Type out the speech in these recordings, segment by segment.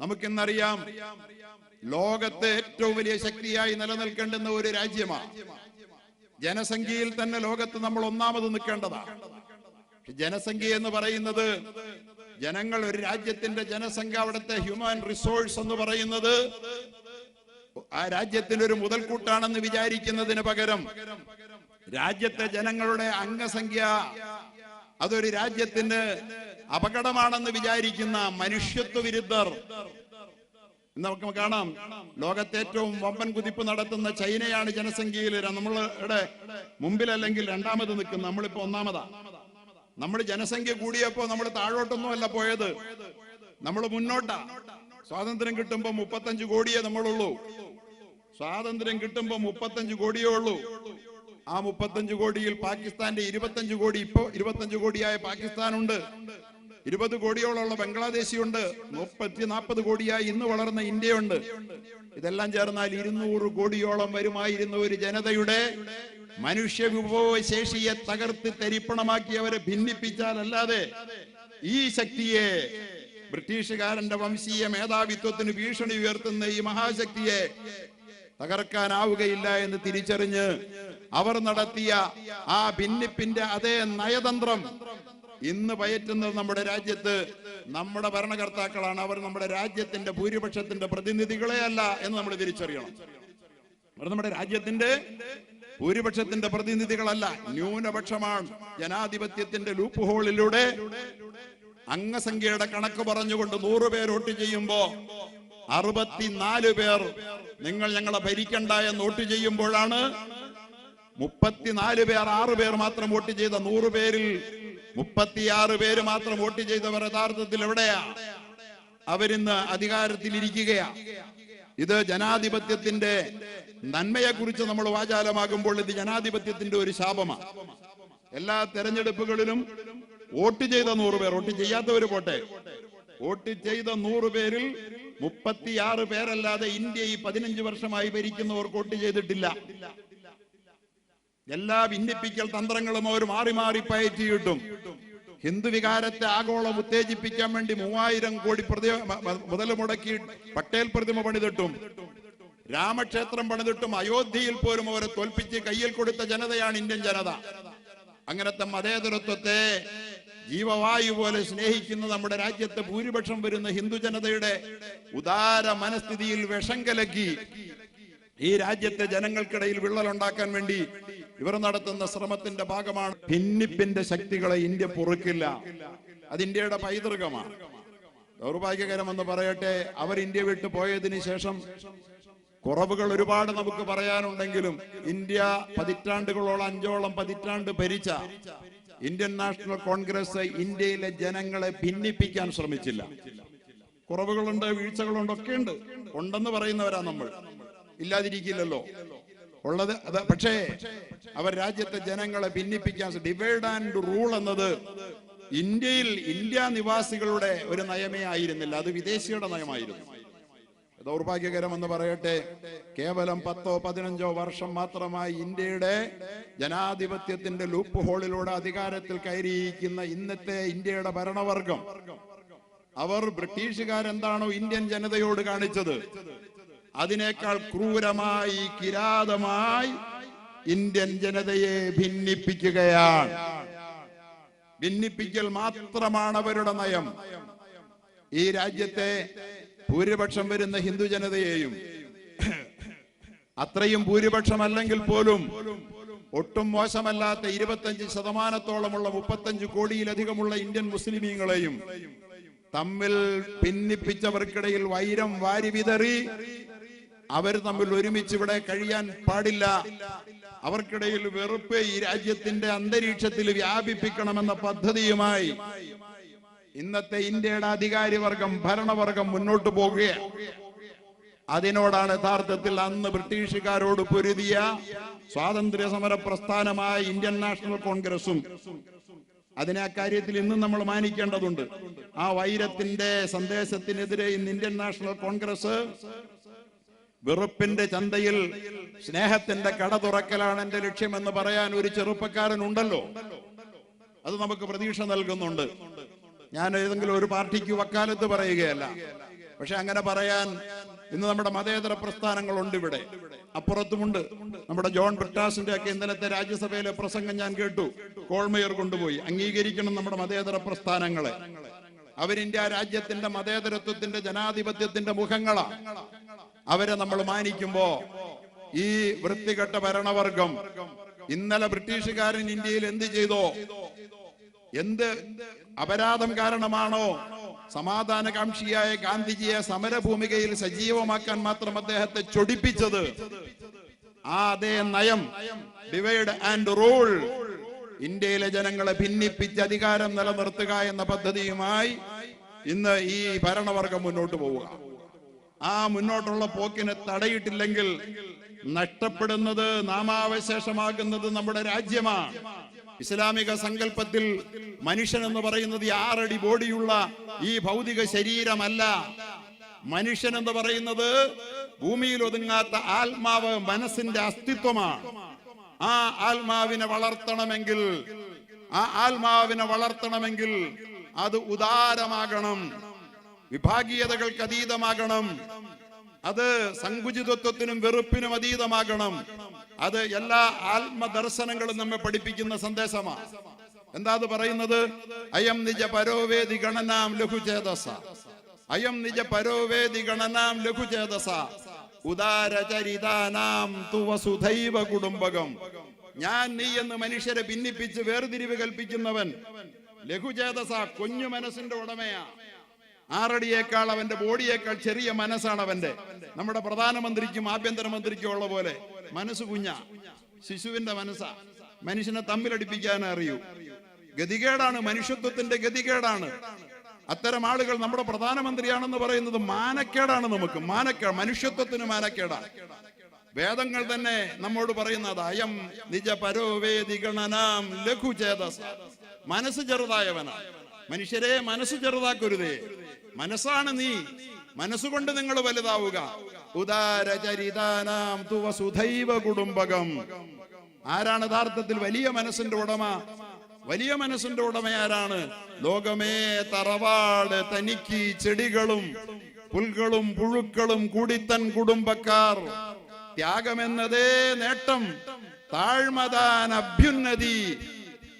നമുക്കിന്നറിയാം ലോകത്തെ ഏറ്റവും വലിയ ശക്തിയായി നിലനിൽക്കേണ്ടുന്ന ഒരു രാജ്യമാണ് ജനസംഖ്യയിൽ തന്നെ ലോകത്ത് നമ്മൾ ഒന്നാമത് നിൽക്കേണ്ടതാണ് ജനസംഖ്യ എന്ന് പറയുന്നത് ജനങ്ങൾ ഒരു രാജ്യത്തിന്റെ ജനസംഖ്യ അവിടുത്തെ ഹ്യൂമൻ റിസോഴ്സ് എന്ന് പറയുന്നത് ആ രാജ്യത്തിന്റെ ഒരു മുതൽക്കൂട്ടാണെന്ന് വിചാരിക്കുന്നതിന് പകരം രാജ്യത്തെ ജനങ്ങളുടെ അംഗസംഖ്യ അതൊരു രാജ്യത്തിന് അപകടമാണെന്ന് വിചാരിക്കുന്ന മനുഷ്യത്വ വിരുദ്ധർ നമുക്ക് കാണാം ലോകത്തെ ഏറ്റവും വമ്പൻ കുതിപ്പ് നടത്തുന്ന ചൈനയാണ് ജനസംഖ്യയിൽ നമ്മളുടെ മുമ്പിലല്ലെങ്കിൽ രണ്ടാമത് നിൽക്കുന്നത് നമ്മളിപ്പോ ഒന്നാമതാ. നമ്മൾ ജനസംഖ്യ കൂടിയപ്പോ നമ്മൾ താഴോട്ടൊന്നും അല്ല പോയത്. നമ്മൾ മുന്നോട്ടാ. സ്വാതന്ത്ര്യം കിട്ടുമ്പോ മുപ്പത്തഞ്ച് കോടിയേ നമ്മളുള്ളൂ. സ്വാതന്ത്ര്യം കിട്ടുമ്പോ മുപ്പത്തഞ്ച് കോടിയേ ഉള്ളൂ. ആ മുപ്പത്തഞ്ച് കോടിയിൽ പാകിസ്ഥാന്റെ ഇരുപത്തഞ്ച് കോടി ഇപ്പോ ഇരുപത്തഞ്ച് കോടിയായ പാകിസ്ഥാനുണ്ട്. ഇരുപത് കോടിയോളമുള്ള ബംഗ്ലാദേശിയുണ്ട്. മുപ്പത്തി നാൽപ്പത് കോടിയായി ഇന്ന് വളർന്ന ഇന്ത്യയുണ്ട്. ഇതെല്ലാം ചേർന്നാൽ ഇരുന്നൂറ് കോടിയോളം വരുമായിരുന്ന ഒരു ജനതയുടെ മനുഷ്യ വിഭവശേഷിയെ തകർത്ത് തരിപ്പണമാക്കി അവരെ ഭിന്നിപ്പിച്ചാലല്ലാതെ ഈ ശക്തിയെ ബ്രിട്ടീഷുകാരന്റെ വംശീയ മേധാവിത്വത്തിന് ഭീഷണി ഉയർത്തുന്ന ഈ മഹാശക്തിയെ തകർക്കാനാവുകയില്ല എന്ന് തിരിച്ചറിഞ്ഞ് അവർ നടത്തിയ ആ ഭിന്നിപ്പിന്റെ അതേ നയതന്ത്രം ഇന്ന് പയറ്റുന്നത് നമ്മുടെ രാജ്യത്ത് നമ്മുടെ ഭരണകർത്താക്കളാണ്. അവർ നമ്മുടെ രാജ്യത്തിന്റെ ഭൂരിപക്ഷത്തിന്റെ പ്രതിനിധികളെ അല്ല എന്ന് നമ്മൾ തിരിച്ചറിയണം. അവർ നമ്മുടെ രാജ്യത്തിന്റെ ഭൂരിപക്ഷത്തിന്റെ പ്രതിനിധികളല്ല ന്യൂനപക്ഷമാണ്. ജനാധിപത്യത്തിന്റെ ലൂപ്പ് ഹോളിലൂടെ അംഗസംഖ്യയുടെ കണക്ക് പറഞ്ഞുകൊണ്ട് നൂറ് പേർ വോട്ട് ചെയ്യുമ്പോ അറുപത്തിനാല് പേർ നിങ്ങൾ ഞങ്ങളെ ഭരിക്കണ്ട എന്ന് വോട്ട് ചെയ്യുമ്പോഴാണ് മുപ്പത്തിനാല് പേർ ആറ് പേർ മാത്രം വോട്ട് ചെയ്ത നൂറ് പേരിൽ മുപ്പത്തിയാറ് പേര് മാത്രം വോട്ട് ചെയ്തവർ യഥാർത്ഥത്തിൽ എവിടെയാ? അവരിന്ന് അധികാരത്തിലിരിക്കുകയാ ഇത് ജനാധിപത്യത്തിന്റെ നന്മയെ കുറിച്ച് നമ്മൾ വാചാലമാകുമ്പോൾ ഇത് ജനാധിപത്യത്തിന്റെ ഒരു ശാപമാണ് എല്ലാ തെരഞ്ഞെടുപ്പുകളിലും വോട്ട് ചെയ്ത നൂറ് പേർ വോട്ട് ചെയ്യാത്തവര് പോട്ടെ. വോട്ട് ചെയ്ത നൂറ് പേരിൽ മുപ്പത്തിയാറ് പേരല്ലാതെ ഇന്ത്യ ഈ പതിനഞ്ച് വർഷമായി ഭരിക്കുന്നവർ വോട്ട് ചെയ്തിട്ടില്ല. എല്ലാ ഭിന്നിപ്പിക്കൽ തന്ത്രങ്ങളും അവർ മാറി മാറി പയറ്റി കിട്ടും ഹിന്ദു വികാരത്തെ ആഗോളം ഉത്തേജിപ്പിക്കാൻ വേണ്ടി മൂവായിരം കോടി പ്രതി മുതൽ മുടക്കി പട്ടേൽ പ്രതിമ പണിതിട്ടും രാമക്ഷേത്രം പണിതിട്ടും അയോധ്യയിൽ പോലും അവരെ തോൽപ്പിച്ച് കയ്യിൽ കൊടുത്ത ജനതയാണ് ഇന്ത്യൻ ജനത. അങ്ങനത്തെ മതേതരത്വത്തെ ജീവവായു പോലെ സ്നേഹിക്കുന്ന നമ്മുടെ രാജ്യത്തെ ഭൂരിപക്ഷം വരുന്ന ഹിന്ദു ജനതയുടെ ഉദാര മനസ്ഥിതിയിൽ വിഷം കലക്കി ഈ രാജ്യത്തെ ജനങ്ങൾക്കിടയിൽ വിള്ളലുണ്ടാക്കാൻ വേണ്ടി ഇവർ നടത്തുന്ന ശ്രമത്തിന്റെ ഭാഗമാണ്. ഭിന്നിപ്പിന്റെ ശക്തികളെ ഇന്ത്യ പൊറുക്കില്ല. അത് ഇന്ത്യയുടെ പൈതൃകമാണ്. ദൗർഭാഗ്യകരമെന്ന് പറയട്ടെ അവർ ഇന്ത്യ വിട്ടു പോയതിനു ശേഷം കുറവുകൾ ഒരുപാട് നമുക്ക് പറയാനുണ്ടെങ്കിലും ഇന്ത്യ പതിറ്റാണ്ടുകളോളം അഞ്ചോളം പതിറ്റാണ്ട് ഭരിച്ച ഇന്ത്യൻ നാഷണൽ കോൺഗ്രസ് ഇന്ത്യയിലെ ജനങ്ങളെ ഭിന്നിപ്പിക്കാൻ ശ്രമിച്ചില്ല. കുറവുകളുണ്ട് വീഴ്ചകളുണ്ട് ഒക്കെ ഉണ്ട് ഉണ്ടെന്ന് പറയുന്നവരാ നമ്മൾ. ഇല്ലാതിരിക്കില്ലല്ലോ. ഉള്ളത് അത് പക്ഷേ അവർ രാജ്യത്തെ ജനങ്ങളെ ഭിന്നിപ്പിക്കാൻ ഡിവൈഡ് ആൻഡ് റൂൾ എന്നത് ഇന്ത്യയിൽ ഇന്ത്യ നിവാസികളുടെ ഒരു നയമേ ആയിരുന്നില്ല. അത് വിദേശിയുടെ നയമായിരുന്നു. ദൗർഭാഗ്യകരമെന്ന് പറയട്ടെ. കേവലം പത്തോ പതിനഞ്ചോ വർഷം മാത്രമായി ഇന്ത്യയുടെ ജനാധിപത്യത്തിന്റെ ലൂപ്പ് ഹോളിലൂടെ അധികാരത്തിൽ കയറിയിരിക്കുന്ന ഇന്നത്തെ ഇന്ത്യയുടെ ഭരണവർഗം. അവർ ബ്രിട്ടീഷുകാരെന്താണോ ഇന്ത്യൻ ജനതയോട് കാണിച്ചത്? അതിനേക്കാൾ ക്രൂരമായി കിരാതമായി ഇന്ത്യൻ ജനതയെ ഭിന്നിപ്പിക്കുകയാണ്. ഭിന്നിപ്പിക്കൽ മാത്രമാണ് അവരുടെ നയം. ഈ രാജ്യത്തെ ഭൂരിപക്ഷം വരുന്ന ഹിന്ദു ജനതയെയും അത്രയും ഭൂരിപക്ഷമല്ലെങ്കിൽ പോലും ഒട്ടും മോശമല്ലാത്ത ഇരുപത്തഞ്ച് ശതമാനത്തോളമുള്ള മുപ്പത്തഞ്ച് കോടിയിലധികമുള്ള ഇന്ത്യൻ മുസ്ലിമീങ്ങളെയും തമ്മിൽ ഭിന്നിപ്പിച്ചവർക്കിടയിൽ വൈരം വാരി വിതറി അവർ തമ്മിൽ ഒരുമിച്ച് ഇവിടെ കഴിയാൻ പാടില്ല. അവർക്കിടയിൽ വെറുപ്പ് ഈ രാജ്യത്തിന്റെ അന്തരീക്ഷത്തിൽ വ്യാപിപ്പിക്കണമെന്ന പദ്ധതിയുമായി ഇന്നത്തെ ഇന്ത്യയുടെ അധികാരിവർഗം ഭരണവർഗം മുന്നോട്ട് പോകുകയാണ് അതിനോടാണ് യഥാർത്ഥത്തിൽ അന്ന് ബ്രിട്ടീഷുകാരോട് പൊരുതിയ സ്വാതന്ത്ര്യ സമര പ്രസ്ഥാനമായ ഇന്ത്യൻ നാഷണൽ കോൺഗ്രസും. അതിനെ അക്കാര്യത്തിൽ ഇന്നും നമ്മൾ മാനിക്കേണ്ടതുണ്ട്. ആ വൈരത്തിന്റെ സന്ദേശത്തിനെതിരെ ഇന്ന് ഇന്ത്യൻ നാഷണൽ കോൺഗ്രസ് വെറുപ്പിന്റെ ചന്തയിൽ സ്നേഹത്തിന്റെ കട തുറക്കലാണ് എന്റെ ലക്ഷ്യമെന്ന് പറയാൻ ഒരു ചെറുപ്പക്കാരൻ ഉണ്ടല്ലോ. അത് നമുക്ക് പ്രതീക്ഷ നൽകുന്നുണ്ട്. ഞാൻ ഏതെങ്കിലും ഒരു പാർട്ടിക്ക് വക്കാലത്ത് പറയുകയല്ല. പക്ഷെ അങ്ങനെ പറയാൻ ഇന്ന് നമ്മുടെ മതേതര പ്രസ്ഥാനങ്ങളുണ്ട് ഇവിടെ. അപ്പുറത്തുമുണ്ട്. നമ്മുടെ ജോൺ ബ്രിട്ടാസിന്റെ ഒക്കെ ഇന്നലത്തെ രാജ്യസഭയിലെ പ്രസംഗം ഞാൻ കേട്ടു. കോൾമയർ കൊണ്ടുപോയി. അംഗീകരിക്കണം നമ്മുടെ മതേതര പ്രസ്ഥാനങ്ങളെ. അവരിന്ത്യ രാജ്യത്തിന്റെ മതേതരത്വത്തിന്റെ ജനാധിപത്യത്തിന്റെ മുഖങ്ങളാ. അവരെ നമ്മൾ മാനിക്കുമ്പോ ഈ വൃത്തികെട്ട ഭരണവർഗം ഇന്നലെ ബ്രിട്ടീഷുകാരൻ ഇന്ത്യയിൽ എന്ത് ചെയ്തോ എന്ത് അപരാധം കാരണമാണോ സമാധാനകാംക്ഷിയായ ഗാന്ധിജിയെ സമരഭൂമികയിൽ സജീവമാക്കാൻ മാത്രം അദ്ദേഹത്തെ ചൊടിപ്പിച്ചത്? ആ അതേ നയം ഡിവൈഡ് ആൻഡ് റൂൾ. ഇന്ത്യയിലെ ജനങ്ങളെ ഭിന്നിപ്പിച്ച് അധികാരം നിലനിർത്തുക എന്ന പദ്ധതിയുമായി ഇന്ന് ഈ ഭരണവർഗം മുന്നോട്ട് പോവുക. ആ മുന്നോട്ടുള്ള പോക്കിനെ തടയിട്ടില്ലെങ്കിൽ നഷ്ടപ്പെടുന്നത് നാമാവശേഷമാകുന്നത് നമ്മുടെ രാജ്യമാണ്. ഇസ്ലാമിക സങ്കല്പത്തിൽ മനുഷ്യൻ എന്ന് പറയുന്നത് ആറടി ബോഡിയുള്ള ഈ ഭൗതിക ശരീരമല്ല. മനുഷ്യൻ എന്ന് പറയുന്നത് ഭൂമിയിൽ ഒതുങ്ങാത്ത ആത്മാവ് മനസ്സിന്റെ അസ്തിത്വമാണ്. ആ ആത്മാവിനെ വളർത്തണമെങ്കിൽ ആ ആത്മാവിനെ വളർത്തണമെങ്കിൽ അത് ഉദാരമാകണം. വിഭാഗീയതകൾക്ക് അതീതമാകണം. അത് സങ്കുചിതത്വത്തിനും വെറുപ്പിനും അതീതമാകണം. അത് എല്ലാ ആത്മദർശനങ്ങളും നമ്മെ പഠിപ്പിക്കുന്ന സന്ദേശമാണ് എന്താ അത് പറയുന്നത്? അയം നിജ പരോവേദി ഗണനാം ലഘുചേതസ അയം നിജ പരോവേദി ഗണനാം ലഘുചേതസ ഉദാരചരിതാനാം തുവസുധൈവ കുടുംബകം. ഞാൻ നീ എന്ന് മനുഷ്യരെ ഭിന്നിപ്പിച്ച് വേർതിരിവ് കൽപ്പിക്കുന്നവൻ. ലഘുചേതസ കൊഞ്ഞു മനസ്സിന്റെ ഉടമയാ. ആറടിയേക്കാൾ അവന്റെ ബോഡിയേക്കാൾ ചെറിയ മനസ്സാണ് അവന്റെ നമ്മുടെ പ്രധാനമന്ത്രിക്കും ആഭ്യന്തരമന്ത്രിക്കും ഉള്ള പോലെ മനസ്സ് കുഞ്ഞ ശിശുവിന്റെ മനസ്സാ. മനുഷ്യനെ തമ്മിലടിപ്പിക്കാൻ അറിയൂ. ഗതികേടാണ് മനുഷ്യത്വത്തിന്റെ ഗതികേടാണ്. അത്തരം ആളുകൾ നമ്മുടെ പ്രധാനമന്ത്രിയാണെന്ന് പറയുന്നത് മാനക്കേടാണ് നമുക്ക്. മാനക്കേട് മനുഷ്യത്വത്തിന് മാനക്കേടാണ് വേദങ്ങൾ തന്നെ നമ്മോട് പറയുന്നത് അയം നിജ പരോവേദി ഗണനാം ലഘുചേതസ മനസ്സ് ചെറുതായവനാണ് മനുഷ്യരെ മനസ്സ് ചെറുതാക്കരുതേ. മനസ്സാണ് നീ. മനസ്സുകൊണ്ട് നിങ്ങൾ വലുതാവുക. ഉദാരചരിതാനാം തുവ സുധൈവ കുടുംബകം. ആരാണ് യഥാർത്ഥത്തിൽ വലിയ മനസ്സിന്റെ ഉടമ? വലിയ മനസ്സിന്റെ ഉടമ ആരാണ്? ലോകമേ തറവാട് തനിക്ക് ചെടികളും പുൽകളും പുഴുക്കളും കൂടിത്തൻ കുടുംബക്കാർ. ത്യാഗമെന്നതേ നേട്ടം താഴ്മതാൻ അഭ്യുന്നതി.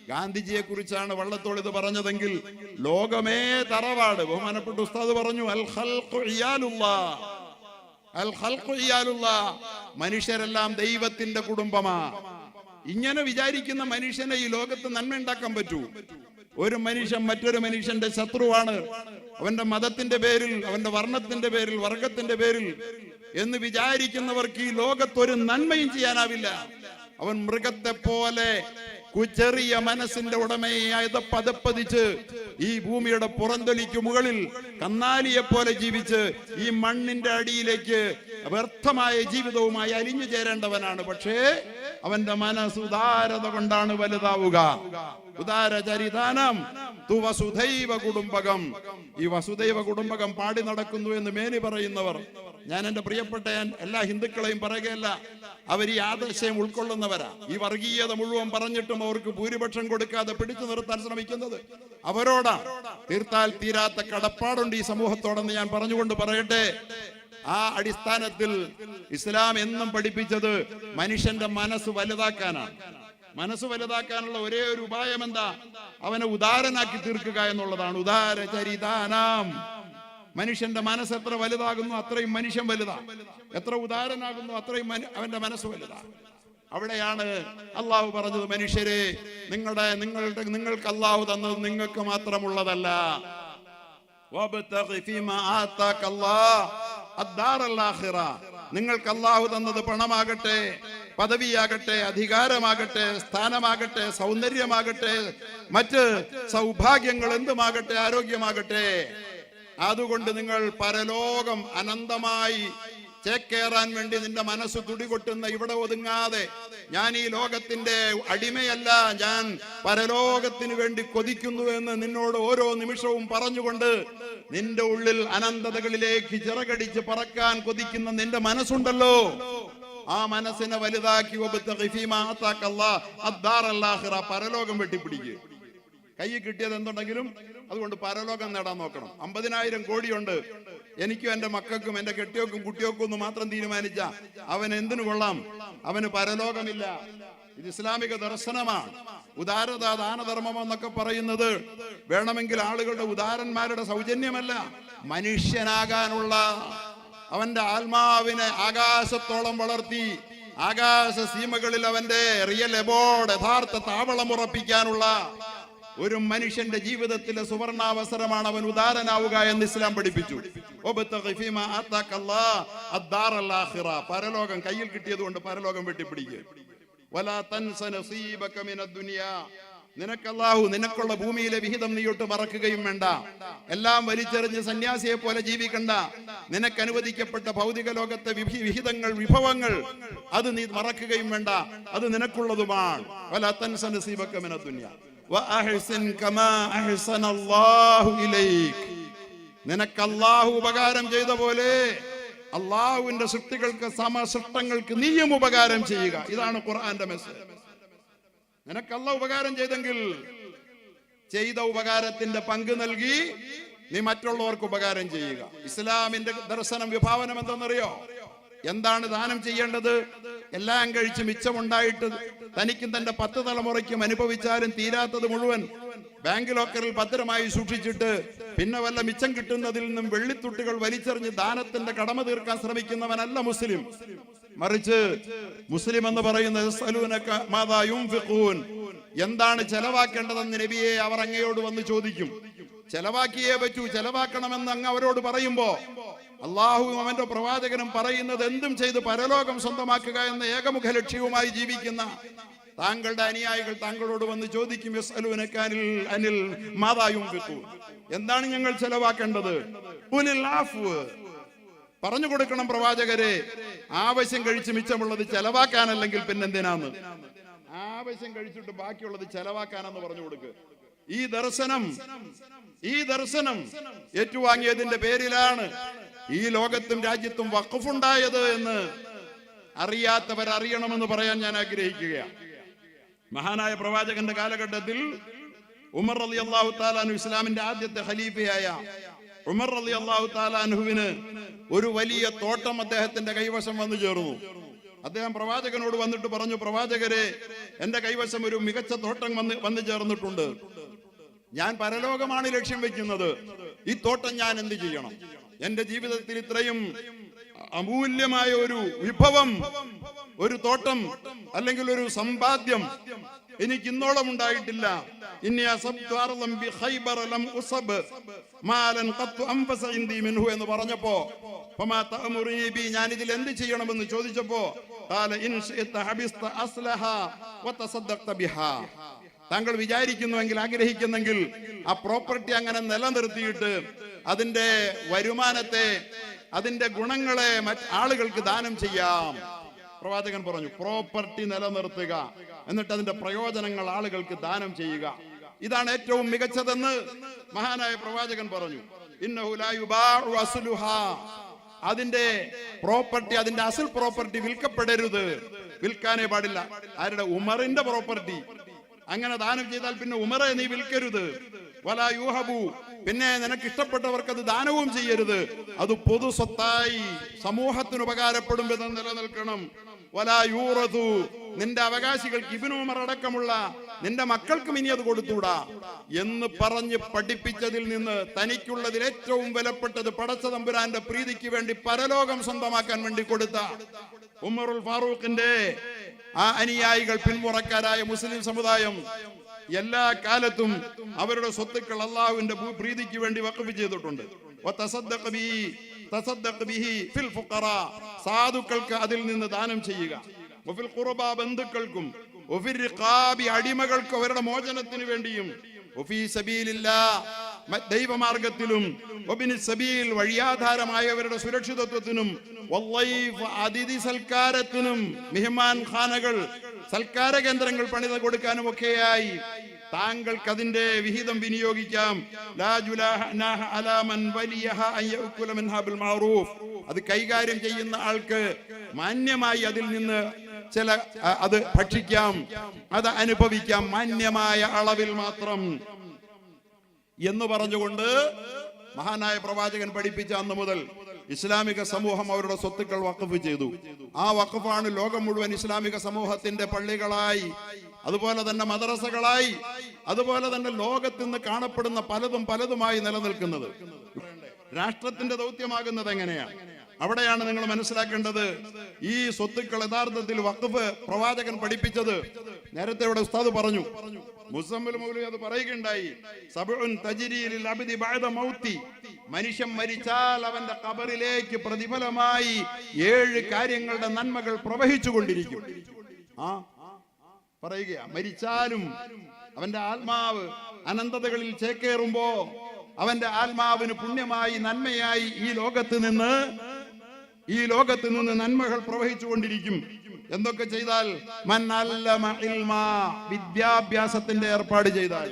ഗാന്ധിജിയെ കുറിച്ചാണ് വള്ളത്തോൾ ഇത് പറഞ്ഞതെങ്കിൽ ലോകമേ തറവാട്. ബഹുമാനപ്പെട്ട ഉസ്താദ് പറഞ്ഞു അൽ അൽ മനുഷ്യരെല്ലാം ദൈവത്തിന്റെ കുടുംബമാ. ഇങ്ങനെ വിചാരിക്കുന്ന മനുഷ്യനെ ഈ ലോകത്ത് നന്മ ഉണ്ടാക്കാൻ പറ്റൂ. ഒരു മനുഷ്യൻ മറ്റൊരു മനുഷ്യന്റെ ശത്രുവാണ്. അവന്റെ മതത്തിന്റെ പേരിൽ അവന്റെ വർണത്തിന്റെ പേരിൽ വർഗത്തിന്റെ പേരിൽ എന്ന് വിചാരിക്കുന്നവർക്ക് ഈ ലോകത്തൊരു നന്മയും ചെയ്യാനാവില്ല. അവൻ മൃഗത്തെ പോലെ കുചെറിയ മനസ്സിന്റെ ഉടമയായത് പതപ്പതിച്ച് ഈ ഭൂമിയുടെ പുറന്തൊലിക്ക് മുകളിൽ കന്നാലിയെ പോലെ ജീവിച്ച് ഈ മണ്ണിന്റെ അടിയിലേക്ക് വ്യർത്ഥമായ ജീവിതവുമായി അലിഞ്ഞു ചേരേണ്ടവനാണ്. പക്ഷേ അവന്റെ മനസ്സ് ഉദാരത കൊണ്ടാണ് വലുതാവുക. ഉദാരചരിതാനം. തു വസുധൈവ കുടുംബകം. ഈ വസുദൈവ കുടുംബകം പാടി നടക്കുന്നു എന്ന് മേനി പറയുന്നവർ. ഞാൻ എന്റെ പ്രിയപ്പെട്ട എല്ലാ ഹിന്ദുക്കളെയും പറയുകയല്ല അവർ ഈ ആദർശം ഉൾക്കൊള്ളുന്നവരാ. ഈ വർഗീയത മുഴുവൻ പറഞ്ഞിട്ടും അവർക്ക് ഭൂരിപക്ഷം കൊടുക്കാതെ പിടിച്ചു നിർത്താൻ ശ്രമിക്കുന്നത് അവരോടാ. തീർത്താൽ തീരാത്ത കടപ്പാടുണ്ട് ഈ സമൂഹത്തോടെന്ന് ഞാൻ പറഞ്ഞുകൊണ്ട് പറയട്ടെ. ആ അടിസ്ഥാനത്തിൽ ഇസ്ലാം എന്നും പഠിപ്പിച്ചത് മനുഷ്യന്റെ മനസ്സ് വലുതാക്കാനാണ്. മനസ്സ് വലുതാക്കാനുള്ള ഒരേ ഒരു ഉപായം എന്താ? അവനെ ഉദാരനാക്കി തീർക്കുക എന്നുള്ളതാണ്. ഉദാര ചരിതാനാം മനുഷ്യന്റെ മനസ്സ് എത്ര വലുതാകുന്നു അത്രയും മനുഷ്യൻ വലുതാ. എത്ര ഉദാരനാകുന്നു അത്രയും അവന്റെ മനസ്സ് വലുതാ. അവിടെയാണ് അള്ളാഹു പറഞ്ഞത് മനുഷ്യരെ നിങ്ങളുടെ നിങ്ങളുടെ നിങ്ങൾക്ക് അള്ളാഹു തന്നത് നിങ്ങൾക്ക് മാത്രമുള്ളതല്ല. വബ്തഗി ഫീമാ നിങ്ങൾക്ക് അള്ളാഹു തന്നത് പണമാകട്ടെ പദവിയാകട്ടെ അധികാരമാകട്ടെ സ്ഥാനമാകട്ടെ സൗന്ദര്യമാകട്ടെ മറ്റ് സൗഭാഗ്യങ്ങൾ എന്തുമാകട്ടെ ആരോഗ്യമാകട്ടെ. അതുകൊണ്ട് നിങ്ങൾ പരലോകം അനന്തമായി ചേക്കേറാൻ വേണ്ടി നിന്റെ മനസ്സ് തുടികൊട്ടുന്ന ഇവിടെ ഒതുങ്ങാതെ ഞാൻ ഈ ലോകത്തിന്റെ അടിമയല്ല ഞാൻ പരലോകത്തിന് വേണ്ടി കൊതിക്കുന്നു എന്ന് നിന്നോട് ഓരോ നിമിഷവും പറഞ്ഞുകൊണ്ട് നിന്റെ ഉള്ളിൽ അനന്തതകളിലേക്ക് ചിറകടിച്ച് പറക്കാൻ കൊതിക്കുന്ന നിന്റെ മനസ്സുണ്ടല്ലോ. ആ മനസ്സിനെ വലുതാക്കി പരലോകം വെട്ടിപ്പിടിക്കുക കയ്യിൽ കിട്ടിയത് എന്തുണ്ടെങ്കിലും അതുകൊണ്ട് പരലോകം നേടാൻ നോക്കണം. അമ്പതിനായിരം കോടിയുണ്ട്. എനിക്കും എന്റെ മക്കൾക്കും എന്റെ കെട്ടിയോക്കും കുട്ടിയോക്കും ഒന്ന് മാത്രം തീരുമാനിച്ച. അവൻ എന്തിനു കൊള്ളാം? അവന് പരലോകമില്ല. ഇത് ഇസ്ലാമിക ദർശനമാണ്. ഉദാരത ദാനധർമ്മം എന്നൊക്കെ പറയുന്നത് വേണമെങ്കിൽ ആളുകളുടെ ഉദാരന്മാരുടെ സൗജന്യമല്ല. മനുഷ്യനാകാനുള്ള അവന്റെ ആത്മാവിനെ ആകാശത്തോളം വളർത്തി ആകാശ സീമകളിൽ അവന്റെ റിയൽ എബോർഡ് യഥാർത്ഥ താവളം ഉറപ്പിക്കാനുള്ള ഒരു മനുഷ്യന്റെ ജീവിതത്തിലെ സുവർണാവസരമാണ് അവൻ ഉദാരനാവുക എന്ന് ഇസ്ലാം പഠിപ്പിച്ചു. പരലോകം കയ്യിൽ കിട്ടിയത് കൊണ്ട് പരലോകം വെട്ടിപ്പിടിക്കുക. നിനക്കല്ലാഹു നിനക്കുള്ള ഭൂമിയിലെ വിഹിതം നീയൊട്ട് മറക്കുകയും വേണ്ട. എല്ലാം വലിച്ചെറിഞ്ഞ് സന്യാസിയെ പോലെ ജീവിക്കണ്ട. നിനക്ക് അനുവദിക്കപ്പെട്ട ഭൗതിക ലോകത്തെ വിഹിതങ്ങൾ വിഭവങ്ങൾ അത് നീ മറക്കുകയും വേണ്ട. അത് നിനക്കുള്ളതുമാണ്. അല്ലാഹു നിനക്ക് അള്ളാഹു ഉപകാരം ചെയ്ത പോലെ അള്ളാഹുവിന്റെ സൃഷ്ടികൾക്ക് സമസൃഷ്ടങ്ങൾക്ക് നീയും ഉപകാരം ചെയ്യുക. ഇതാണ് ഖുർആന്റെ മെസ്സേജ് നിനക്ക് അല്ല ഉപകാരം ചെയ്തെങ്കിൽ ചെയ്ത ഉപകാരത്തിന്റെ പങ്ക് നൽകി നീ മറ്റുള്ളവർക്ക് ഉപകാരം ചെയ്യുക. ഇസ്ലാമിന്റെ ദർശനം വിഭാവനം എന്തെന്നറിയോ? എന്താണ് ദാനം ചെയ്യേണ്ടത്? എല്ലാം കഴിച്ച് മിച്ചമുണ്ടായിട്ട് തനിക്കും തന്റെ പത്ത് തലമുറയ്ക്കും അനുഭവിച്ചാലും തീരാത്തത് മുഴുവൻ ബാങ്ക് ലോക്കറിൽ ഭദ്രമായി സൂക്ഷിച്ചിട്ട് പിന്നെ വല്ല മിച്ചം കിട്ടുന്നതിൽ നിന്നും വെള്ളിത്തുട്ടുകൾ വലിച്ചെറിഞ്ഞ് ദാനത്തിന്റെ കടമ തീർക്കാൻ ശ്രമിക്കുന്നവനല്ല മുസ്ലിം. മറിച്ച് മുസ്ലിം എന്ന് പറയുന്നത്. എന്താണ് ചെലവാക്കേണ്ടതെന്ന് നബിയെ അവർ അങ്ങയോട് വന്ന് ചോദിക്കും. ചെലവാക്കിയേ പറ്റൂ ചെലവാക്കണമെന്ന് അങ്ങ് അവരോട് പറയുമ്പോ അള്ളാഹുവും അവന്റെ പ്രവാചകനും പറയുന്നത് എന്തും ചെയ്ത് പരലോകം സ്വന്തമാക്കുക എന്ന ഏകമുഖ ലക്ഷ്യവുമായി ജീവിക്കുന്ന താങ്കളുടെ അനുയായികൾ താങ്കളോട് വന്ന് ചോദിക്കും യസ്അലൂനക അനിൽ അനിൽ മാദാ യുൻഫിഖൂൻ. എന്താണ് ഞങ്ങൾ ചെലവാക്കേണ്ടത്. പറഞ്ഞു കൊടുക്കണം പ്രവാചകരെ ആവശ്യം കഴിച്ച് മിച്ചമുള്ളത് ചെലവാക്കാനല്ലെങ്കിൽ പിന്നെന്തിനാന്ന് ആവശ്യം കഴിച്ചിട്ട് ബാക്കിയുള്ളത് ചെലവാക്കാനെന്ന് പറഞ്ഞു കൊടുക്ക് ഈ ദർശനം ഈ ദർശനം ഏറ്റുവാങ്ങിയതിന്റെ പേരിലാണ് ഈ ലോകത്തും രാജ്യത്തും വഖഫുണ്ടായത് എന്ന് അറിയാത്തവർ അറിയണമെന്ന് പറയാൻ ഞാൻ ആഗ്രഹിക്കുകയാണ് മഹാനായ പ്രവാചകന്റെ കാലഘട്ടത്തിൽ ഉമർ അലി അള്ളാഹു താലാനു ഇസ്ലാമിന്റെ ആദ്യത്തെ ഖലീഫയായ ഉമർ അലി അള്ളാഹു താലാനുവിന് ഒരു വലിയ തോട്ടം അദ്ദേഹത്തിന്റെ കൈവശം വന്നു ചേർന്നു. അദ്ദേഹം പ്രവാചകനോട് വന്നിട്ട് പറഞ്ഞു പ്രവാചകരെ എന്റെ കൈവശം ഒരു മികച്ച തോട്ടം വന്ന് വന്നു ചേർന്നിട്ടുണ്ട്. ഞാൻ പരലോകമാണ് ലക്ഷ്യം വെക്കുന്നത്. ഈ തോട്ടം ഞാൻ എന്ത് ചെയ്യണം? എന്റെ ജീവിതത്തിൽ ഇത്രയും അമൂല്യമായ ഒരു വിഭവം ഒരു തോട്ടം അല്ലെങ്കിൽ ഒരു സമ്പാദ്യം എനിക്ക് ഇന്നോളം ഉണ്ടായിട്ടില്ല. എന്ന് പറഞ്ഞപ്പോ ഞാൻ ഇതിൽ എന്ത് ചെയ്യണമെന്ന് ചോദിച്ചപ്പോ താങ്കൾ വിചാരിക്കുന്നുവെങ്കിൽ ആഗ്രഹിക്കുന്നെങ്കിൽ ആ പ്രോപ്പർട്ടി അങ്ങനെ നിലനിർത്തിയിട്ട് അതിന്റെ വരുമാനത്തെ അതിന്റെ ഗുണങ്ങളെ മറ്റ് ആളുകൾക്ക് ദാനം ചെയ്യാം. പ്രവാചകൻ പറഞ്ഞു പ്രോപ്പർട്ടി നിലനിർത്തുക. എന്നിട്ട് അതിന്റെ പ്രയോജനങ്ങൾ ആളുകൾക്ക് ദാനം ചെയ്യുക. ഇതാണ് ഏറ്റവും മികച്ചതെന്ന് മഹാനായ പ്രവാചകൻ പറഞ്ഞു. അതിന്റെ പ്രോപ്പർട്ടി അതിന്റെ അസൽ പ്രോപ്പർട്ടി വിൽക്കപ്പെടരുത്. വിൽക്കാനേ പാടില്ല. ആരുടെ? ഉമറിന്റെ പ്രോപ്പർട്ടി. അങ്ങനെ ദാനം ചെയ്താൽ പിന്നെ ഉമറെ നീ വിൽക്കരുത്. വല യൂഹബു. പിന്നെ നിനക്ക് ഇഷ്ടപ്പെട്ടവർക്ക് അത് ദാനവും ചെയ്യരുത്. അത് പൊതു സ്വത്തായി സമൂഹത്തിന് ഉപകാരപ്പെടും വിധം നിലനിൽക്കണം. വല യൂറതു നിന്റെ അവകാശികൾക്ക് ഇബിനുമർ അടക്കമുള്ള നിന്റെ മക്കൾക്കും ഇനി അത് കൊടുത്തൂടാ. എന്ന് പറഞ്ഞ് പഠിപ്പിച്ചതിൽ നിന്ന് തനിക്കുള്ളതിൽ ഏറ്റവും വിലപ്പെട്ടത് പടച്ച തമ്പുരാന്റെ പ്രീതിക്ക് വേണ്ടി പരലോകം സ്വന്തമാക്കാൻ വേണ്ടി കൊടുത്ത ഉമറുൽ ഫാറൂഖിന്റെ ആ അനുയായികൾ പിന്മുറക്കാരായ മുസ്ലിം സമുദായം എല്ലാ കാലത്തും അവരുടെ സ്വത്തുക്കൾ അള്ളാഹുവിന്റെ പ്രീതിക്ക് വേണ്ടി വഖഫ് ചെയ്തിട്ടുണ്ട്. ഫിൽ ഫുഖറാ. സാധുക്കൾക്ക് അതിൽ നിന്ന് ദാനം ചെയ്യുക ഒഫിൽ ഖുർബാ ബന്ധുക്കൾക്കും ഒഫിൽ റിഖാബി അടിമകൾക്ക് അവരുടെ മോചനത്തിന് വേണ്ടിയും വഫീ സബീലില്ലാ ദൈവമാർഗത്തിലും വബിനി സബീൽ വഴിയാധാരമായവരുടെ സുരക്ഷിതത്വത്തിനും അതിഥി സൽക്കാരത്തിനും മെഹ്മാൻ ഖാനകൾ സൽക്കാര കേന്ദ്രങ്ങൾ പണിത് കൊടുക്കാനും ഒക്കെയായി താങ്കൾക്ക് അതിന്റെ വിഹിതം വിനിയോഗിക്കാം. അത് കൈകാര്യം ചെയ്യുന്ന ആൾക്ക് മാന്യമായി അതിൽ നിന്ന് ചില അത് ഭക്ഷിക്കാം. അത് അനുഭവിക്കാം മാന്യമായ അളവിൽ മാത്രം. എന്ന് പറഞ്ഞുകൊണ്ട് മഹാനായ പ്രവാചകൻ പഠിപ്പിച്ച അന്ന് മുതൽ ഇസ്ലാമിക സമൂഹം അവരുടെ സ്വത്തുക്കൾ വഖഫ് ചെയ്തു. ആ വഖഫാണ് ലോകം മുഴുവൻ ഇസ്ലാമിക സമൂഹത്തിന്റെ പള്ളികളായി അതുപോലെ തന്നെ മദ്രസകളായി അതുപോലെ തന്നെ ലോകത്ത് നിന്ന് കാണപ്പെടുന്ന പലതും പലതുമായി നിലനിൽക്കുന്നത്. രാഷ്ട്രത്തിന്റെ ദൗത്യമാകുന്നത് എങ്ങനെയാണ് അവിടെയാണ് നിങ്ങൾ മനസ്സിലാക്കേണ്ടത്. ഈ സ്വത്തുക്കൾ യഥാർത്ഥത്തിൽ വഖഫ് പ്രവാചകൻ പഠിപ്പിച്ചത്. നേരത്തെ ഇവിടെ ഉസ്താദ് പറഞ്ഞു. മുസമ്മിൽ മൗലവി അത് പറയുകയുണ്ടായി. സബഉൻ തജിരിയിൽ അബിദി ബഅദ മൗത്തി. മനുഷ്യൻ മരിച്ചാൽ അവന്റെ കബറിലേക്ക് പ്രതിഫലമായി ഏഴ് കാര്യങ്ങളുടെ നന്മകൾ പ്രവഹിച്ചു കൊണ്ടിരിക്കും ആ പറയുക മരിച്ചാലും അവന്റെ ആത്മാവ് അനന്തതകളിൽ ചേക്കേറുമ്പോ അവന്റെ ആത്മാവിന് പുണ്യമായി നന്മയായി ഈ ലോകത്ത് നിന്ന് ഈ ലോകത്ത് നിന്ന് നന്മകൾ പ്രവഹിച്ചു കൊണ്ടിരിക്കും. എന്തൊക്കെ ചെയ്താൽ? മൻ വിദ്യാഭ്യാസത്തിന്റെ ഏർപ്പാട് ചെയ്താൽ.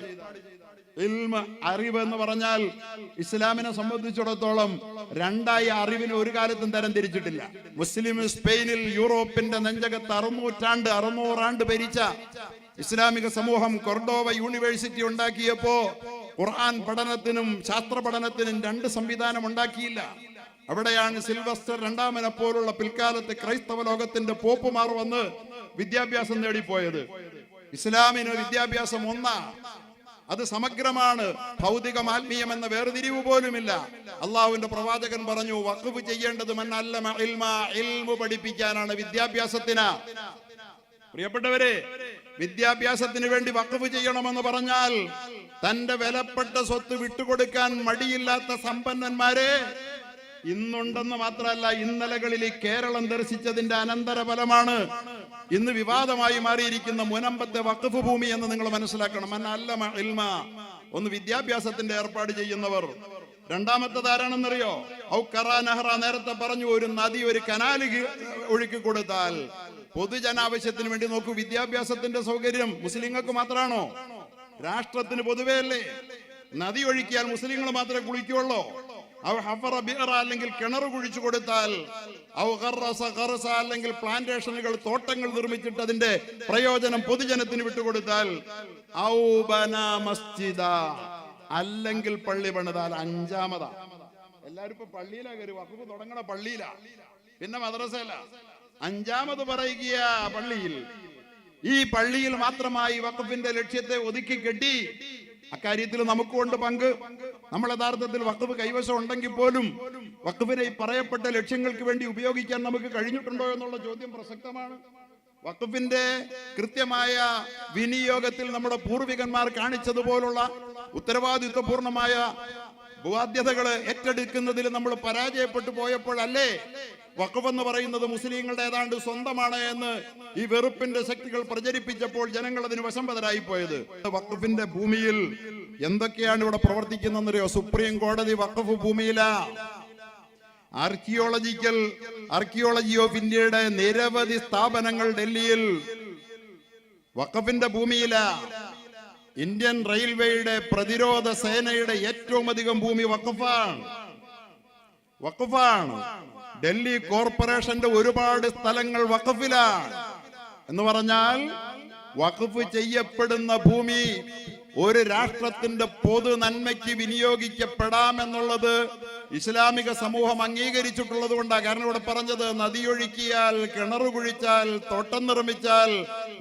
അറിവ് എന്ന് പറഞ്ഞാൽ ഇസ്ലാമിനെ സംബന്ധിച്ചിടത്തോളം രണ്ടായി അറിവിന് ഒരു കാലത്തും തരം തിരിച്ചിട്ടില്ല. മുസ്ലിം സ്പെയിനിൽ യൂറോപ്പിന്റെ നെഞ്ചകത്ത് അറുന്നൂറ്റാണ്ട് അറുന്നൂറാണ്ട് ഭരിച്ച ഇസ്ലാമിക സമൂഹം കൊർഡോവ യൂണിവേഴ്സിറ്റി ഉണ്ടാക്കിയപ്പോ ഖുർആൻ പഠനത്തിനും ശാസ്ത്ര പഠനത്തിനും രണ്ട് സംവിധാനം ഉണ്ടാക്കിയില്ല. അവിടെയാണ് സിൽവസ്റ്റർ രണ്ടാമനെ പോലുള്ള പിൽക്കാലത്ത് ക്രൈസ്തവ ലോകത്തിന്റെ പോപ്പുമാർ വന്ന് വിദ്യാഭ്യാസം നേടിപ്പോയത്. ഇസ്ലാമിന് വിദ്യാഭ്യാസം ഒന്നാ. അത് സമഗ്രമാണ്. ഭൗതികം ആത്മീയം എന്ന വേർതിരിവ് പോലുമില്ല. അള്ളാഹുവിന്റെ പ്രവാചകൻ പറഞ്ഞു വഖഫ് ചെയ്യേണ്ടത് ഇൽമു പഠിപ്പിക്കാനാണ് വിദ്യാഭ്യാസത്തിന്. പ്രിയപ്പെട്ടവരെ വിദ്യാഭ്യാസത്തിന് വേണ്ടി വഖഫ് ചെയ്യണമെന്ന് പറഞ്ഞാൽ തന്റെ വിലപ്പെട്ട സ്വത്ത് വിട്ടുകൊടുക്കാൻ മടിയില്ലാത്ത സമ്പന്നന്മാരെ ഇന്നുണ്ടെന്ന് മാത്രമല്ല ഇന്നലകളിൽ ഈ കേരളം ദർശിച്ചതിന്റെ അനന്തരഫലമാണ്. ഇന്ന് വിവാദമായി മാറിയിരിക്കുന്ന മുനമ്പത്തെ വഖഫ് ഭൂമി എന്ന് നിങ്ങൾ മനസ്സിലാക്കണം. അല്ല ഇൽമ. ഒന്ന് വിദ്യാഭ്യാസത്തിന്റെ ഏർപ്പാട് ചെയ്യുന്നവർ. രണ്ടാമത്തെ ആരാണെന്നറിയോ? ഔ കറാ നെഹ്റ നേരത്തെ പറഞ്ഞു ഒരു നദി ഒരു കനാല് കീ- ഒഴുക്കി കൊടുത്താൽ. പൊതുജനാവശ്യത്തിന് വേണ്ടി നോക്കൂ വിദ്യാഭ്യാസത്തിന്റെ സൗകര്യം മുസ്ലിങ്ങൾക്ക് മാത്രമാണോ? രാഷ്ട്രത്തിന് പൊതുവേ അല്ലേ? നദി ഒഴുക്കിയാൽ മുസ്ലിങ്ങൾ മാത്രമേ കുളിക്കുള്ളൂ? അല്ലെങ്കിൽ കിണർ കുഴിച്ചു കൊടുത്താൽ അല്ലെങ്കിൽ പ്ലാന്റേഷനുകൾ തോട്ടങ്ങൾ നിർമ്മിച്ചിട്ട് അതിന്റെ പ്രയോജനം പൊതുജനത്തിന് വിട്ടുകൊടുത്താൽ മസ്ജിദ അല്ലെങ്കിൽ പള്ളി പണിതാൽ അഞ്ചാമതാ. എല്ലാരും ഇപ്പൊ പള്ളിയിലാ കയറി വഖഫ് തുടങ്ങണ പള്ളിയിലാ. പിന്നെ മദ്രസയില. അഞ്ചാമത് പറയുക പള്ളിയിൽ. ഈ പള്ളിയിൽ മാത്രമായി വഖഫിന്റെ ലക്ഷ്യത്തെ ഒതുക്കി കെട്ടി അക്കാര്യത്തിൽ നമുക്കുണ്ട് പങ്ക്. നമ്മൾ യഥാർത്ഥത്തിൽ വഖഫ് കൈവശം ഉണ്ടെങ്കിൽ പോലും വഖഫിനെ ഈ പറയപ്പെട്ട ലക്ഷ്യങ്ങൾക്ക് വേണ്ടി ഉപയോഗിക്കാൻ നമുക്ക് കഴിഞ്ഞിട്ടുണ്ടോ എന്നുള്ള ചോദ്യം പ്രസക്തമാണ്. വഖഫിന്റെ കൃത്യമായ വിനിയോഗത്തിൽ നമ്മുടെ പൂർവികന്മാർ കാണിച്ചതുപോലുള്ള ഉത്തരവാദിത്വപൂർണമായ ബാധ്യതകൾ ഏറ്റെടുക്കുന്നതിൽ നമ്മൾ പരാജയപ്പെട്ടു പോയപ്പോഴല്ലേ വഖഫ് എന്ന് പറയുന്നത് മുസ്ലിങ്ങളുടെ ഏതാണ്ട് സ്വന്തമാണ് എന്ന് ഈ വെറുപ്പിന്റെ ശക്തികൾ പ്രചരിപ്പിച്ചപ്പോൾ ജനങ്ങൾ അതിന് വശംവതരായി പോയത്. വഖഫിന്റെ ഭൂമിയിൽ എന്തൊക്കെയാണ് ഇവിടെ പ്രവർത്തിക്കുന്നതെന്നറിയോ? സുപ്രീം കോടതി വഖഫ് ഭൂമിയില. ആർക്കിയോളജിക്കൽ ആർക്കിയോളജി ഓഫ് ഇന്ത്യയുടെ നിരവധി സ്ഥാപനങ്ങൾ ഡൽഹിയിൽ വഖഫിന്റെ ഭൂമിയിലാ. ഇന്ത്യൻ റെയിൽവേയുടെ പ്രതിരോധ സേനയുടെ ഏറ്റവും അധികം ഭൂമി വഖഫാണ്. വഖഫാണ്. ഡൽഹി കോർപ്പറേഷന്റെ ഒരുപാട് സ്ഥലങ്ങൾ വഖഫിലാണ്. എന്ന് പറഞ്ഞാൽ വഖഫ് ചെയ്യപ്പെടുന്ന ഭൂമി ഒരു രാഷ്ട്രത്തിന്റെ പൊതു നന്മയ്ക്ക് വിനിയോഗിക്കപ്പെടാമെന്നുള്ളത് ഇസ്ലാമിക സമൂഹം അംഗീകരിച്ചിട്ടുള്ളത് കൊണ്ടാണ്. കാരണം ഇവിടെ പറഞ്ഞത് നദിയൊഴുക്കിയാൽ കിണർ കുഴിച്ചാൽ തോട്ടം നിർമ്മിച്ചാൽ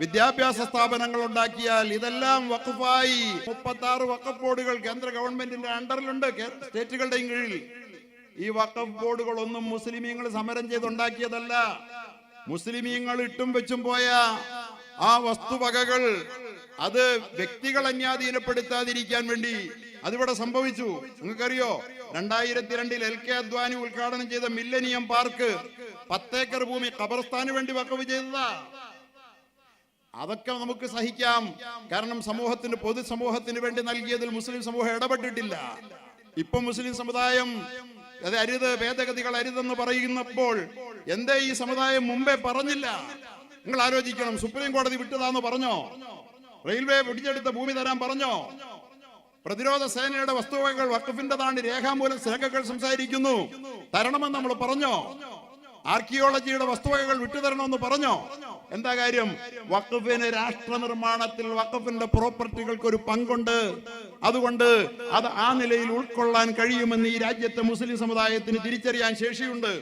വിദ്യാഭ്യാസ സ്ഥാപനങ്ങൾ ഉണ്ടാക്കിയാൽ ഇതെല്ലാം വഖഫായി. മുപ്പത്തി ആറ് വഖഫ് ബോർഡുകൾ കേന്ദ്ര ഗവൺമെന്റിന്റെ അണ്ടറിലുണ്ട് സ്റ്റേറ്റുകളുടെയും കീഴിൽ. ഈ വഖഫ് ബോർഡുകളൊന്നും മുസ്ലിമീങ്ങൾ സമരം ചെയ്തുണ്ടാക്കിയതല്ല. മുസ്ലിമീങ്ങൾ ഇട്ടും വെച്ചും പോയ ആ വസ്തുവകകൾ അത് വ്യക്തികൾ അന്യാധീനപ്പെടുത്താതിരിക്കാൻ വേണ്ടി അതിവിടെ സംഭവിച്ചു. നിങ്ങൾക്കറിയോ? രണ്ടായിരത്തി രണ്ടിൽ എൽ കെ അദ്വാനി ഉദ്ഘാടനം ചെയ്ത മില്ലനിയം പാർക്ക് പത്തേക്കർ ഭൂമി ഖബർസ്ഥാന് വേണ്ടി വക്കവ് ചെയ്തതാ. അതൊക്കെ നമുക്ക് സഹിക്കാം. കാരണം സമൂഹത്തിന് പൊതുസമൂഹത്തിന് വേണ്ടി നൽകിയതിൽ മുസ്ലിം സമൂഹം ഇടപെട്ടിട്ടില്ല. ഇപ്പൊ മുസ്ലിം സമുദായം അത് അരുത് ഭേദഗതികൾ അരുതെന്ന് പറയുന്നപ്പോൾ എന്തേ ഈ സമുദായം മുമ്പേ പറഞ്ഞില്ല? നിങ്ങൾ ആലോചിക്കണം. സുപ്രീം കോടതി വിട്ടതാന്ന് പറഞ്ഞോ? റെയിൽവേ പിടിച്ചെടുത്ത ഭൂമി തരാൻ പറഞ്ഞോ? പ്രതിരോധ സേനയുടെ വസ്തുവകകൾ വഖഫിന്റെതാണ് രേഖാമൂലം ശേഖകൾ സംസാരിക്കുന്നു. തരണമെന്ന് നമ്മൾ പറഞ്ഞോ? ആർക്കിയോളജിയുടെ വസ്തുവകകൾ വിട്ടുതരണമെന്ന് പറഞ്ഞോ? എന്താ കാര്യം? വഖഫിന് രാഷ്ട്ര നിർമ്മാണത്തിൽ വഖഫിന്റെ പ്രോപ്പർട്ടികൾക്ക് ഒരു പങ്കുണ്ട്. അതുകൊണ്ട് അത് ആ നിലയിൽ ഉൾക്കൊള്ളാൻ കഴിയുമെന്ന് ഈ രാജ്യത്തെ മുസ്ലിം സമുദായത്തിന് തിരിച്ചറിയാൻ ശേഷിയുണ്ട്.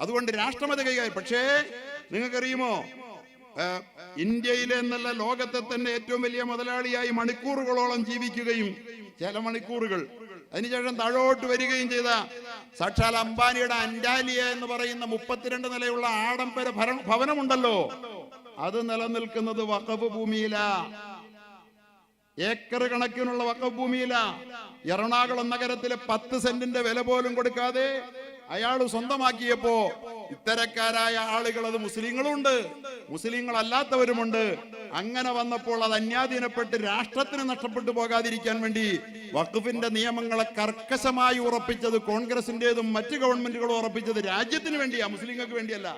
അതുകൊണ്ട് രാഷ്ട്രമത കൈകാര്യം പക്ഷേ നിങ്ങൾക്കറിയുമോ? ഇന്ത്യയിലെ എന്നല്ല ലോകത്തെ തന്നെ ഏറ്റവും വലിയ മുതലാളിയായി മണിക്കൂറുകളോളം ജീവിക്കുകയും ചില മണിക്കൂറുകൾ അതിനുശേഷം താഴോട്ട് വരികയും ചെയ്ത സാക്ഷാൽ അംബാനിയുടെ അൻഡാലിയ എന്ന് പറയുന്ന മുപ്പത്തിരണ്ട് നിലയുള്ള ആഡംബര ഭവനമുണ്ടല്ലോ. അത് നിലനിൽക്കുന്നത് വഖഫ് ഭൂമിയിലാ. ഏക്കർ കണക്കിനുള്ള വഖഫ് ഭൂമിയില. എറണാകുളം നഗരത്തിലെ പത്ത് സെന്റിന്റെ വില പോലും കൊടുക്കാതെ അയാൾ സ്വന്തമാക്കിയപ്പോ ഇത്തരക്കാരായ ആളുകൾ അത് മുസ്ലിങ്ങളുണ്ട്. മുസ്ലിങ്ങളല്ലാത്തവരുമുണ്ട്. അങ്ങനെ വന്നപ്പോൾ അത് അന്യാധീനപ്പെട്ട് രാഷ്ട്രത്തിന് നഷ്ടപ്പെട്ടു പോകാതിരിക്കാൻ വേണ്ടി വഖഫിന്റെ നിയമങ്ങളെ കർക്കശമായി ഉറപ്പിച്ചത് കോൺഗ്രസിന്റേതും മറ്റ് ഗവൺമെന്റുകളും ഉറപ്പിച്ചത് രാജ്യത്തിന് വേണ്ടിയാ മുസ്ലിങ്ങൾക്ക് വേണ്ടിയല്ല.